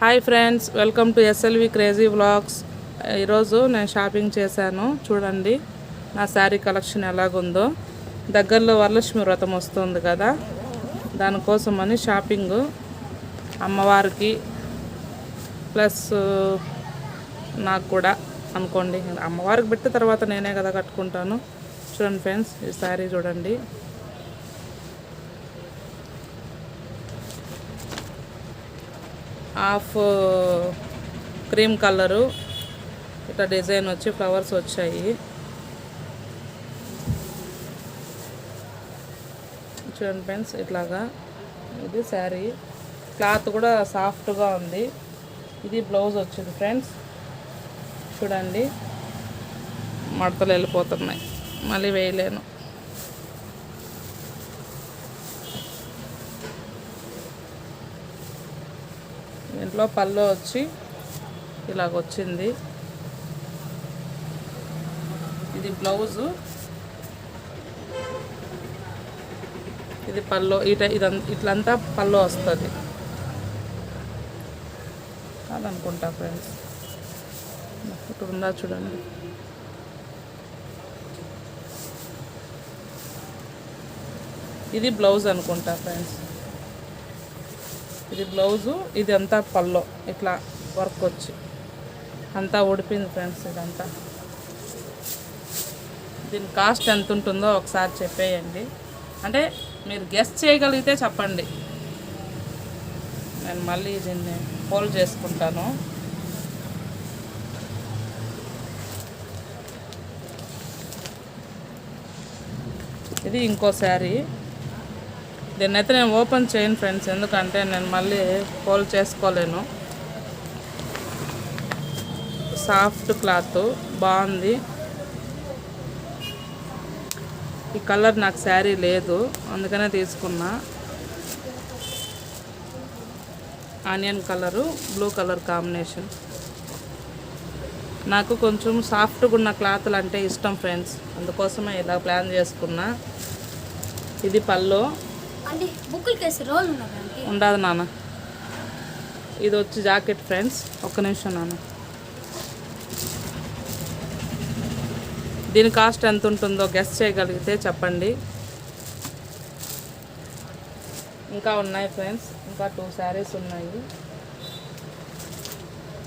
Hi friends welcome to SLV crazy vlogs. ఈరోజు నేను shopping చేశాను. చూడండి నా శారీ కలెక్షన్ ఎలాగుందో. దగ్గరలో వరలక్ష్మి వ్రతం వస్తుంది కదా. దానికోసమని షాపింగ్ అమ్మవారికి ప్లస్ నాకు కూడా అనుకోండి. అమ్మవారికి పెట్టిన తర్వాత నేనే కదా కట్టుకుంటాను. చూడండి ఫ్రెండ్స్ ఈ శారీ చూడండి. Half cream colour. ఇట్లా డిజైన్ వచ్చి ఫ్లవర్స్ వచ్చాయి. చూడండి ఫ్రెండ్స్ ఇట్లాగా. ఇది శారీ. క్లాత్ కూడా సాఫ్ట్గా ఉంది. ఇది బ్లౌజ్ వచ్చింది ఫ్రెండ్స్. చూడండి. మడతలు వెళ్ళిపోతున్నాయి. మళ్ళీ వేయలేను. దీంట్లో పళ్ళు వచ్చి ఇలాగ వచ్చింది. ఇది బ్లౌజు. ఇది పళ్ళు ఇట ఇదంతా ఇట్లంతా పళ్ళు వస్తుంది. కాదనుకుంటా ఫ్రెండ్స్. ఇప్పుడు ఉందా చూడండి. ఇది బ్లౌజ్ అనుకుంటా ఫ్రెండ్స్. ఇది బ్లౌజు ఇది అంతా పల్లో ఇట్లా వర్క్ వచ్చి. అంతా ఉడిపింది ఫ్రెండ్స్ ఇదంతా. దీని కాస్ట్ ఎంత ఉంటుందో ఒకసారి చెప్పేయండి. అంటే మీరు గెస్ట్ చేయగలిగితే చెప్పండి. నేను మళ్ళీ దీన్ని హోల్డ్ చేసుకుంటాను. ఇది ఇంకో శారీ. దీన్ని అయితే నేను ఓపెన్ చేయను ఫ్రెండ్స్ ఎందుకంటే నేను మళ్ళీ ఫోల్ చేసుకోలేను. సాఫ్ట్ క్లాత్ బాగుంది. ఈ కలర్ నాకు శారీ లేదు అందుకనే తీసుకున్నా. Onion colour blue colour combination. నాకు కొంచెం సాఫ్ట్గా ఉన్న క్లాత్లు అంటే ఇష్టం ఫ్రెండ్స్ అందుకోసమే ఇలా ప్లాన్ చేసుకున్నా. ఇది పల్లో. అంటే రోల్ ఉండదు నాన్న. ఇది వచ్చి జాకెట్ ఫ్రెండ్స్. ఒక్క నిమిషం నాన్న. దీని కాస్ట్ ఎంత ఉంటుందో గెస్ట్ చేయగలిగితే చెప్పండి. ఇంకా ఉన్నాయి ఫ్రెండ్స్. ఇంకా టూ శారీస్ ఉన్నాయి.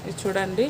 ఇది చూడండి.